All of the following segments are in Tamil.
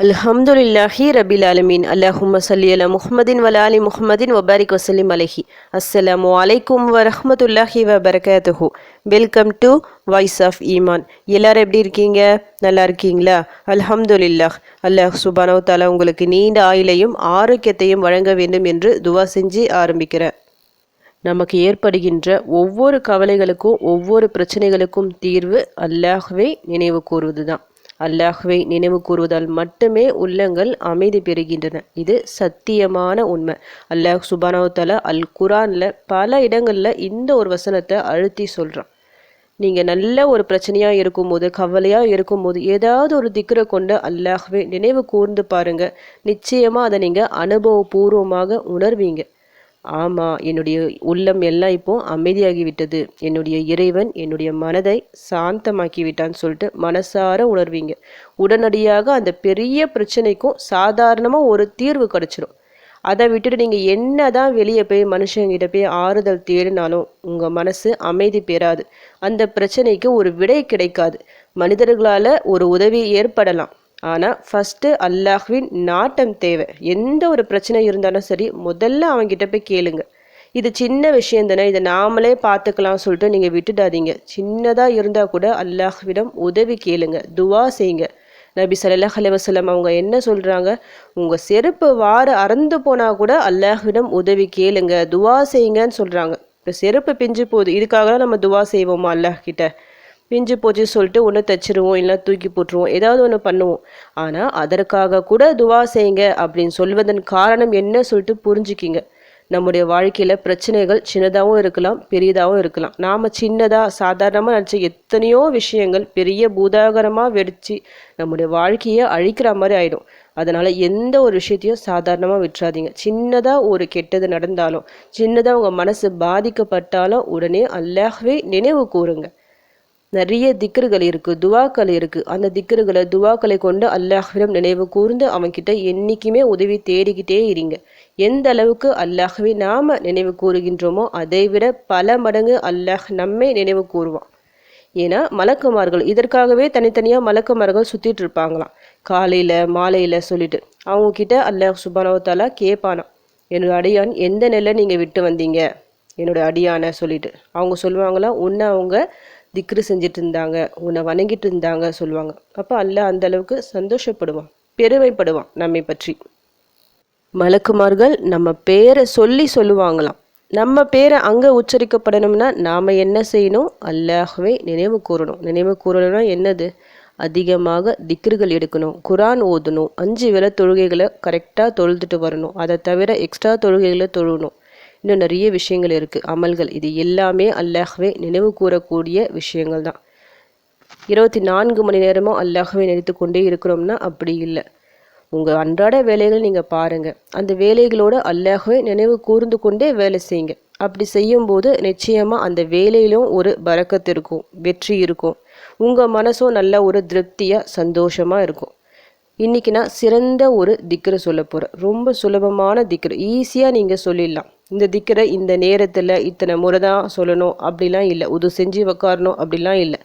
அல்ஹம்துலில்லாஹி ரபில் அலமீன் அல்லாஹும் சல்லி அலா முஹம்மதின் வலாலி முஹமதின் வபாரிக் வசலிம் அலஹி. அஸ்ஸலாமு அலைக்கும் வரஹமத்துல்லாஹி வபரகாத்துஹு. வெல்கம் டு வாய்ஸ் ஆஃப் ஈமான் எல்லாரும் எப்படி இருக்கீங்க? நல்லா இருக்கீங்களா? அல்ஹம்துலில்லாஹ். அல்லாஹ் சுபானோ தாலா உங்களுக்கு நீண்ட ஆயுளையும் ஆரோக்கியத்தையும் வழங்க வேண்டும் என்று துவா செஞ்சு ஆரம்பிக்கிறேன். நமக்கு ஏற்படுகின்ற ஒவ்வொரு கவலைகளுக்கும் ஒவ்வொரு பிரச்சனைகளுக்கும் தீர்வு அல்லாஹ்வே நினைவு கூறுவது தான் அல்லாஹுவை நினைவு கூறுவதால் மட்டுமே உள்ளங்கள் அமைதி பெறுகின்றன. இது சத்தியமான உண்மை. அல்லாஹ் சுபானவத்தால அல் குரானில் பல இடங்களில் இந்த ஒரு வசனத்தை அழுத்தி சொல்கிறான் நீங்கள் நல்ல ஒரு பிரச்சனையாக இருக்கும்போது கவலையாக இருக்கும்போது ஏதாவது ஒரு திக்கரை கொண்டு அல்லாஹ்வே நினைவு கூர்ந்து பாருங்க. நிச்சயமாக அதை நீங்கள் அனுபவபூர்வமாக உணர்வீங்க. ஆமாம் என்னுடைய உள்ளம் எல்லாம் இப்போ அமைதியாகி விட்டது என்னுடைய இறைவன் என்னுடைய மனதை சாந்தமாக்கி விட்டான்னு சொல்லிட்டு மனசார உணர்வீங்க. உடனடியாக அந்த பெரிய பிரச்சனைக்கும் சாதாரணமாக ஒரு தீர்வு கிடச்சிரும். அதை விட்டுட்டு நீங்கள் என்ன தான் வெளியே போய் மனுஷங்கிட்ட போய் ஆறுதல் தேடினாலும் உங்கள் மனசு அமைதி பெறாது. அந்த பிரச்சனைக்கு ஒரு விடை கிடைக்காது. மனிதர்களால் ஒரு உதவி ஏற்படலாம். ஆனால் ஃபஸ்ட்டு அல்லாஹ்வின் நாட்டம் தேவை. எந்த ஒரு பிரச்சனை இருந்தாலும் சரி முதல்ல அவங்ககிட்ட போய் கேளுங்க. இது சின்ன விஷயம் தானே இதை நாமளே பார்த்துக்கலாம் சொல்லிட்டு நீங்கள் விட்டுடாதீங்க. சின்னதாக இருந்தால் கூட அல்லாஹ்விடம் உதவி கேளுங்க துவா செய்யுங்க. நபி சல்லாஹ் அலைவசல்லம் அவங்க என்ன சொல்கிறாங்க உங்கள் செருப்பு வார அறந்து போனால் கூட அல்லாஹ்விடம் உதவி கேளுங்க துவா செய்யுங்கன்னு சொல்கிறாங்க இப்போ செருப்பு பிஞ்சு போகுது இதுக்காக நம்ம துவா செய்வோமா அல்லாஹ் கிட்ட பிஞ்சு போச்சு சொல்லிட்டு ஒன்று தைச்சிருவோம் இல்லை தூக்கி போட்டுருவோம். ஏதாவது ஒன்று பண்ணுவோம். ஆனால் அதற்காக கூட துவா செய்யுங்க அப்படின்னு சொல்வதன் காரணம் என்ன சொல்லிட்டு புரிஞ்சுக்கிங்க. நம்முடைய வாழ்க்கையில் பிரச்சனைகள் சின்னதாகவும் இருக்கலாம் பெரியதாகவும் இருக்கலாம். நாம் சின்னதாக சாதாரணமாக நினச்ச எத்தனையோ விஷயங்கள் பெரிய பூதாகரமாக வெடித்து நம்முடைய வாழ்க்கையை அழிக்கிற மாதிரி ஆகிடும் அதனால் எந்த ஒரு விஷயத்தையும் சாதாரணமாக விட்டுறாதீங்க. சின்னதாக ஒரு கெட்டது நடந்தாலும் சின்னதாக உங்கள் மனசு பாதிக்கப்பட்டாலும் உடனே அல்லாகவே நினைவு கூறுங்க. நிறைய திக்கர்கள் இருக்குது துவாக்கள் இருக்குது அந்த திக்கர்களை துவாக்களை கொண்டு அல்லாஹ்விடம் நினைவு கூர்ந்து அவன்கிட்ட என்றைக்குமே உதவி தேடிக்கிட்டே இருங்க. எந்த அளவுக்கு அல்லாஹ்வை நாம் நினைவு கூறுகின்றோமோ அதை விட பல மடங்கு அல்லாஹ் நம்மை நினைவு கூறுவான். ஏன்னா மலக்குமார்கள் இதற்காகவே தனித்தனியாக மலக்குமார்கள் சுற்றிட்டு இருப்பாங்களாம். காலையில் மாலையில் சொல்லிட்டு. அவங்கக்கிட்ட அல்லாஹ் சுபானவத்தாலா கேட்பானா என்னோடய அடியான் எந்த நெல்லை நீங்கள் விட்டு வந்தீங்க? என்னோடய அடியானை சொல்லிட்டு. அவங்க சொல்லுவாங்களா ஒன்று அவங்க திக்ரு செஞ்சுட்டு இருந்தாங்க உன்னை வணங்கிட்டு இருந்தாங்க சொல்லுவாங்க. அப்போ அல்ல அந்த அளவுக்கு சந்தோஷப்படுவான் பெருமைப்படுவான் நம்மை பற்றி. மலக்குமார்கள் நம்ம பேரை சொல்லி சொல்லுவாங்களாம். நம்ம பேரை அங்கே உச்சரிக்கப்படணும்னா நாம் என்ன செய்யணும்? அல்லாகவே நினைவு கூறணும். நினைவு கூறணும்னா என்னது? அதிகமாக திக்ருகள் எடுக்கணும் குரான் ஓதணும் அஞ்சு வேலை தொழுகைகளை கரெக்டாக தொழுதுட்டு வரணும். அதை தவிர எக்ஸ்ட்ரா தொழுகைகளை தொழணும். இன்னும் நிறைய விஷயங்கள் இருக்குது அமல்கள். இது எல்லாமே அல்லாஹ்வே நினைவு கூறக்கூடிய விஷயங்கள் தான். இருபத்தி நான்கு மணி நேரமும் அல்லாஹ்வே நினைத்து கொண்டே இருக்கிறோம்னா அப்படி இல்லை. உங்கள் அன்றாட வேலைகள் நீங்கள் பாருங்கள் அந்த வேலைகளோடு அல்லாஹ்வே நினைவு கூர்ந்து கொண்டே வேலை செய்யுங்க. அப்படி செய்யும்போது நிச்சயமாக அந்த வேலையிலும் ஒரு பறக்கத்து இருக்கும் வெற்றி இருக்கும். உங்கள் மனசும் நல்ல ஒரு திருப்தியாக சந்தோஷமாக இருக்கும். இன்றைக்கி நான் சிறந்த ஒரு திக்கரை சொல்ல போகிறேன் ரொம்ப சுலபமான திக்கர் ஈஸியாக நீங்கள் சொல்லிடலாம். இந்த திக்கரை இந்த நேரத்தில் இத்தனை முறை தான் சொல்லணும் அப்படிலாம் இல்லை. உது செஞ்சு உக்காரணும் அப்படிலாம் இல்லை.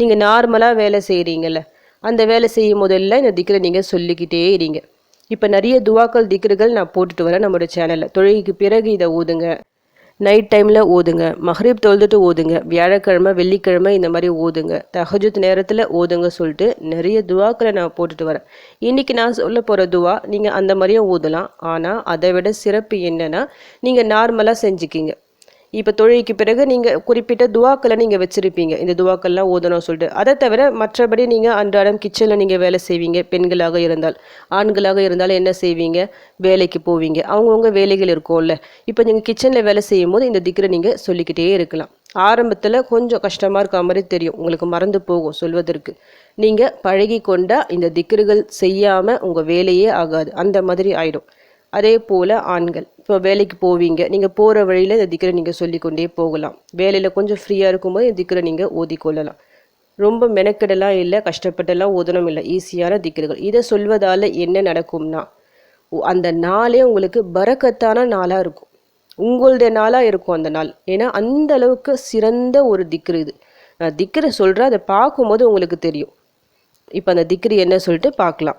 நீங்கள் நார்மலாக வேலை செய்கிறீங்கள அந்த வேலை செய்யும் போதெல்லாம் இந்த திக்கரை நீங்கள் சொல்லிக்கிட்டே இருங்க. இப்போ நிறைய துவாக்கள் திக்கர்கள் நான் போட்டுட்டு வரேன் நம்மளோட சேனலில் தொழுகைக்கு பிறகு இதை ஊதுங்க. நைட் டைமில் ஓதுங்க. மஹ்ரீப் தொழுதுட்டு ஓதுங்க. வியாழக்கிழமை வெள்ளிக்கிழமை இந்த மாதிரி ஓதுங்க. தகஜத் நேரத்தில் ஓதுங்க சொல்லிட்டு நிறைய துவாக்களை நான் போட்டுட்டு வரேன். இன்றைக்கி நான் சொல்ல போகிற துவா நீங்கள் அந்த மாதிரியும் ஓதலாம். ஆனால் அதை விட சிறப்பு என்னென்னா நீங்கள் நார்மலாக செஞ்சுக்கிங்க. இப்போ தொழிலுக்கு பிறகு நீங்கள் குறிப்பிட்ட துவாக்களை நீங்கள் வச்சுருப்பீங்க. இந்த துவாக்கள்லாம் ஓதணும் சொல்லிட்டு. அதை தவிர மற்றபடி நீங்கள் அன்றாடம் கிச்சனில் நீங்கள் வேலை செய்வீங்க. பெண்களாக இருந்தால் ஆண்களாக இருந்தால் என்ன செய்வீங்க? வேலைக்கு போவீங்க. அவங்கவுங்க வேலைகள் இருக்கும்ல. இப்போ நீங்கள் கிச்சனில் வேலை செய்யும் போது இந்த திக்கரை நீங்கள் சொல்லிக்கிட்டே இருக்கலாம். ஆரம்பத்தில் கொஞ்சம் கஷ்டமாக இருக்க மாதிரி தெரியும். உங்களுக்கு மறந்து போகும் சொல்வதற்கு. நீங்கள் பழகி கொண்டால் இந்த திக்கர்கள் செய்யாமல் உங்கள் வேலையே ஆகாது. அந்த மாதிரி ஆயிடும். அதே போல் ஆண்கள். இப்போ வேலைக்கு போவீங்க. நீங்கள் போகிற வழியில் இந்த திக்கரை நீங்கள் சொல்லிக்கொண்டே போகலாம். வேலையில் கொஞ்சம் ஃப்ரீயாக இருக்கும்போது இந்த திக்கரை நீங்கள் ஓதிக்கொள்ளலாம். ரொம்ப மெனக்கெடலாம் இல்லை கஷ்டப்பட்டெல்லாம் ஓதணும் இல்லை. ஈஸியான திக்கர்கள் இதை சொல்வதால் என்ன நடக்கும்னா அந்த நாளே உங்களுக்கு பறக்கத்தான நாளாக இருக்கும். உங்களுடைய நாளாக இருக்கும் அந்த நாள். ஏன்னா அந்த அளவுக்கு சிறந்த ஒரு திக்ரு இது. நான் திக்கரை சொல்கிறேன் அதை பார்க்கும்போது உங்களுக்கு தெரியும். இப்போ அந்த திக்ரு என்ன சொல்லிட்டு பார்க்கலாம்.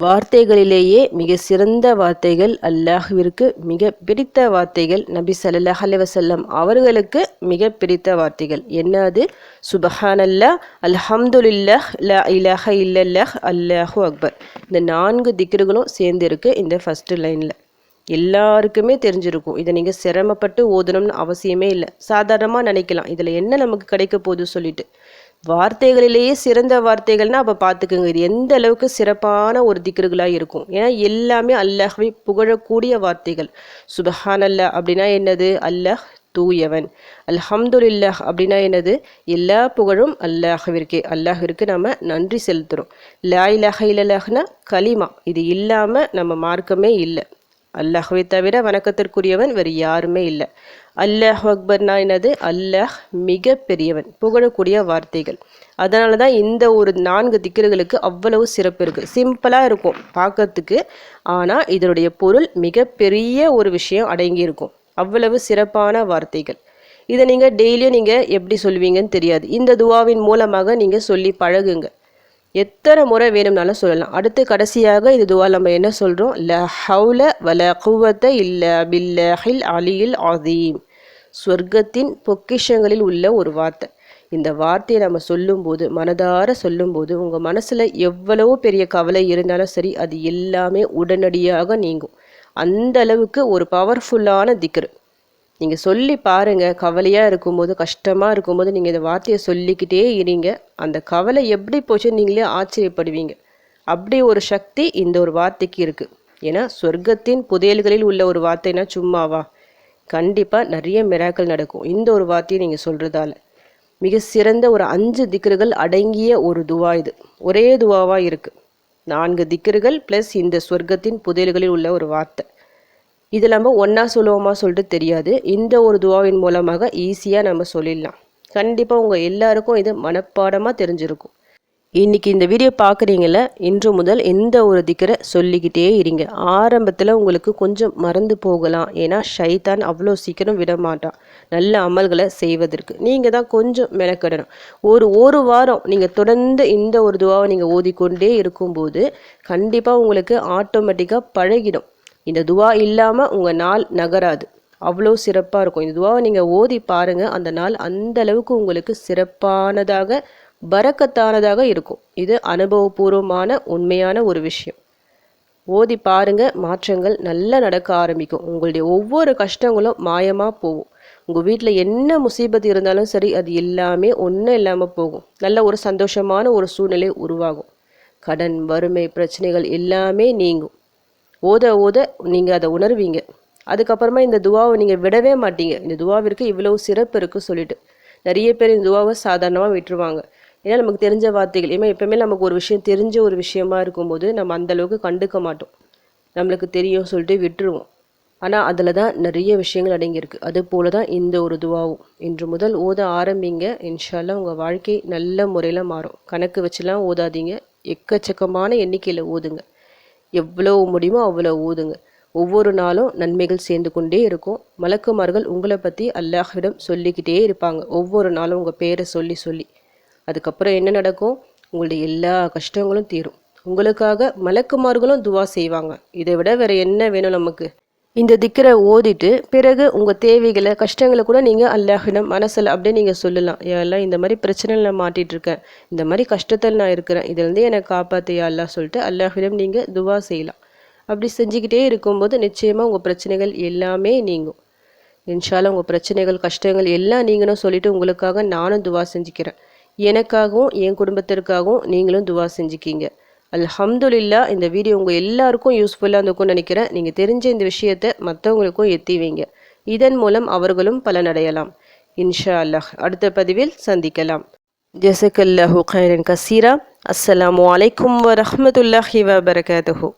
வார்த்தைகளிலேயே மிக சிறந்த வார்த்தைகள் அல்லாஹுவிற்கு மிக பிடித்த வார்த்தைகள் நபி சல்லாஹ் அலைவசல்லம் அவர்களுக்கு மிக பிடித்த வார்த்தைகள். என்னது? சுபஹானல்லா அல்ஹம்துலில்லாஹ் ல இலாஹ இல்லல்லாஹ் அல்லாஹு அக்பர். இந்த நான்கு திக்ருகளும் சேர்ந்துருக்கு இந்த ஃபஸ்ட்டு லைனில் எல்லாருக்குமே தெரிஞ்சிருக்கும். இதை நீங்கள் சிரமப்பட்டு ஓதணும்னு அவசியமே இல்லை. சாதாரணமாக நினைக்கலாம். இதில் என்ன நமக்கு கிடைக்க போகுது சொல்லிட்டு. வார்த்தைகளிலேயே சிறந்த வார்த்தைகள்னா அப்போ பார்த்துக்கோங்க இது எந்த அளவுக்கு சிறப்பான ஒரு திக்ருகளாக இருக்கும். ஏன்னா எல்லாமே அல்லாஹ்வை புகழக்கூடிய வார்த்தைகள். சுபஹான் அல்லாஹ் அப்படின்னா என்னது? அல்லாஹ் தூயவன். அல்ஹம்துலில்லாஹ் அப்படின்னா என்னது? எல்லா புகழும் அல்லாஹவிற்கே. அல்லாஹிற்கு நம்ம நன்றி செலுத்துகிறோம் லா இலாஹ இல்லல்லாஹ்னா கலிமா இது இல்லாமல் நம்ம மார்க்கமே இல்லை. அல்லாஹ்வை தவிர வணக்கத்திற்குரியவன் வேறு யாருமே இல்லை. அல்லாஹ் அக்பர்னா என்னது? அல்லாஹ் மிக பெரியவன் புகழக்கூடிய வார்த்தைகள். அதனால தான் இந்த ஒரு நான்கு திக்கர்களுக்கு அவ்வளவு சிறப்பு இருக்குது சிம்பிளாக இருக்கும் பார்க்கறதுக்கு ஆனால் இதனுடைய பொருள் மிகப்பெரிய ஒரு விஷயம் அடங்கியிருக்கும் அவ்வளவு சிறப்பான வார்த்தைகள். இதை நீங்கள் டெய்லியும் நீங்கள் எப்படி சொல்வீங்கன்னு தெரியாது. இந்த துவாவின் மூலமாக நீங்கள் சொல்லி பழகுங்க. எத்தனை முறை வேணும்னாலும் சொல்லலாம். அடுத்து கடைசியாக இது துவா நம்ம என்ன சொல்கிறோம் ல ஹவுல வல குவத்த இல்ல பில்லஹில் அலியில் ஆதீம் சொர்க்கத்தின் பொக்கிஷங்களில் உள்ள ஒரு வார்த்தை. இந்த வார்த்தையை நம்ம சொல்லும்போது மனதார சொல்லும்போது உங்கள் மனசில் எவ்வளவோ பெரிய கவலை இருந்தாலும் சரி அது எல்லாமே உடனடியாக நீங்கும். அந்த அளவுக்கு ஒரு பவர்ஃபுல்லான திக்ரு. நீங்கள் சொல்லி பாருங்கள் கவலையாக இருக்கும்போது கஷ்டமாக இருக்கும்போது நீங்கள் இந்த வார்த்தையை சொல்லிக்கிட்டே இருங்க. அந்த கவலை எப்படி போச்சுன்னு நீங்களே ஆச்சரியப்படுவீங்க. அப்படி ஒரு சக்தி இந்த ஒரு வார்த்தைக்கு இருக்குது ஏன்னா சொர்க்கத்தின் புதையல்களில் உள்ள ஒரு வார்த்தைனா சும்மாவா? கண்டிப்பாக நிறைய மிராக்கள் நடக்கும். இந்த ஒரு வார்த்தையை நீங்கள் சொல்கிறதால மிக சிறந்த ஒரு அஞ்சு திக்கர்கள் அடங்கிய ஒரு துவா இது. ஒரே துவாவாக இருக்குது நான்கு திக்கர்கள் ப்ளஸ் இந்த சொர்க்கத்தின் புதையல்களில் உள்ள ஒரு வார்த்தை. இது நம்ம ஒன்றா சொல்லுவோமா சொல்லிட்டு தெரியாது. இந்த ஒரு துவாவின் மூலமாக ஈஸியாக நம்ம சொல்லிடலாம். கண்டிப்பாக உங்கள் எல்லாருக்கும் இது மனப்பாடமாக தெரிஞ்சிருக்கும். இன்றைக்கி இந்த வீடியோ பார்க்குறீங்கள இன்று முதல் எந்த ஒரு திக்கரை சொல்லிக்கிட்டே இருங்க. ஆரம்பத்தில் உங்களுக்கு கொஞ்சம் மறந்து போகலாம். ஏன்னா ஷைத்தான் அவ்வளோ சீக்கிரம் விட மாட்டான் நல்ல அமல்களை செய்வதற்கு. நீங்கள் தான் கொஞ்சம் மெனக்கெடணும். ஒரு ஒரு வாரம் நீங்கள் தொடர்ந்து இந்த ஒரு துவாவை நீங்கள் ஓதிக்கொண்டே இருக்கும்போது கண்டிப்பாக உங்களுக்கு ஆட்டோமேட்டிக்காக பழகிடும். இந்த துவா இல்லாமல் உங்கள் நாள் நகராது. அவ்வளோ சிறப்பாக இருக்கும். இந்த துவாவை நீங்கள் ஓதி பாருங்கள் அந்த நாள் அந்த அளவுக்கு உங்களுக்கு சிறப்பானதாக பறக்கத்தானதாக இருக்கும். இது அனுபவபூர்வமான உண்மையான ஒரு விஷயம். ஓதி பாருங்க. மாற்றங்கள் நல்லா நடக்க ஆரம்பிக்கும். உங்களுடைய ஒவ்வொரு கஷ்டங்களும் மாயமாக போகும். உங்கள் வீட்டில் என்ன முசீபத்து இருந்தாலும் சரி அது எல்லாமே ஒன்றும் இல்லாமல் போகும். நல்ல ஒரு சந்தோஷமான ஒரு சூழ்நிலை உருவாகும். கடன் வறுமை பிரச்சனைகள் எல்லாமே நீங்கும். ஓத ஓத நீங்கள் அதை உணர்வீங்க. அதுக்கப்புறமா இந்த துவாவை நீங்கள் விடவே மாட்டீங்க. இந்த துவாவிற்கு இவ்வளவு சிறப்பு இருக்குது சொல்லிட்டு. நிறைய பேர் இந்த துவாவை சாதாரணமாக விட்டுருவாங்க. ஏன்னா நமக்கு தெரிஞ்ச வார்த்தைகள். ஏன்னா எப்பவுமே நமக்கு ஒரு விஷயம் தெரிஞ்ச ஒரு விஷயமா இருக்கும்போது நம்ம அந்தளவுக்கு கண்டுக்க மாட்டோம். நம்மளுக்கு தெரியும் சொல்லிட்டு விட்டுருவோம். ஆனால் அதில் தான் நிறைய விஷயங்கள் அடங்கியிருக்கு. அது போல தான் இந்த ஒரு துவாவும். இன்று முதல் ஓத ஆரம்பிங்க. இன்ஷால்லாம் உங்கள் வாழ்க்கை நல்ல முறையில் மாறும். கணக்கு வச்சுலாம் ஓதாதீங்க. எக்கச்சக்கமான எண்ணிக்கையில் ஓதுங்க. எவ்வளோ முடியுமோ அவ்வளோ ஊதுங்க. ஒவ்வொரு நாளும் நன்மைகள் சேர்ந்து கொண்டே இருக்கும். மலக்குமார்கள் உங்களை பற்றி அல்லாஹ்விடம் சொல்லிக்கிட்டே இருப்பாங்க. ஒவ்வொரு நாளும் உங்கள் பேரை சொல்லி சொல்லி. அதுக்கப்புறம் என்ன நடக்கும்? உங்களுடைய எல்லா கஷ்டங்களும் தீரும். உங்களுக்காக மலக்குமார்களும் துவா செய்வாங்க. இதை விட வேற என்ன வேணும் நமக்கு? இந்த திக்கரை ஓதிட்டு பிறகு உங்கள் தேவைகளை கஷ்டங்களை கூட நீங்கள் அல்லாஹிடம் மனசில் அப்படியே நீங்கள் சொல்லலாம். எல்லாம் இந்த மாதிரி பிரச்சனையில் நான் மாட்டிகிட்டு இருக்கேன். இந்த மாதிரி கஷ்டத்தில் நான் இருக்கிறேன். இதுலேருந்து என்னை காப்பாற்றியா அல்லா சொல்லிட்டு அல்லாஹிடம் நீங்கள் துவா செய்யலாம். அப்படி செஞ்சுக்கிட்டே இருக்கும்போது நிச்சயமாக உங்கள் பிரச்சனைகள் எல்லாமே நீங்கும். இன்ஷால உங்கள் பிரச்சனைகள் கஷ்டங்கள் எல்லாம் நீங்களும் சொல்லிவிட்டு உங்களுக்காக நானும் துவா செஞ்சுக்கிறேன். எனக்காகவும் என் குடும்பத்திற்காகவும் நீங்களும் துவா செஞ்சுக்கிங்க. அல்ஹம்துலில்லா இந்த வீடியோ உங்கள் எல்லாருக்கும் யூஸ்ஃபுல்லாக இருந்திருக்கும்னு நினைக்கிறேன். நீங்கள் தெரிஞ்ச இந்த விஷயத்தை மற்றவங்களுக்கும் எத்தி வைங்க. இதன் மூலம் அவர்களும் பலனடையலாம் இன்ஷா அல்லாஹ். அடுத்த பதிவில் சந்திக்கலாம். ஜசக்கல்லாஹு கைரன் கசீரா. அஸ்ஸலாமு வலைக்கம் வரமத்துல்லாஹி வபரகாத்துஹூ.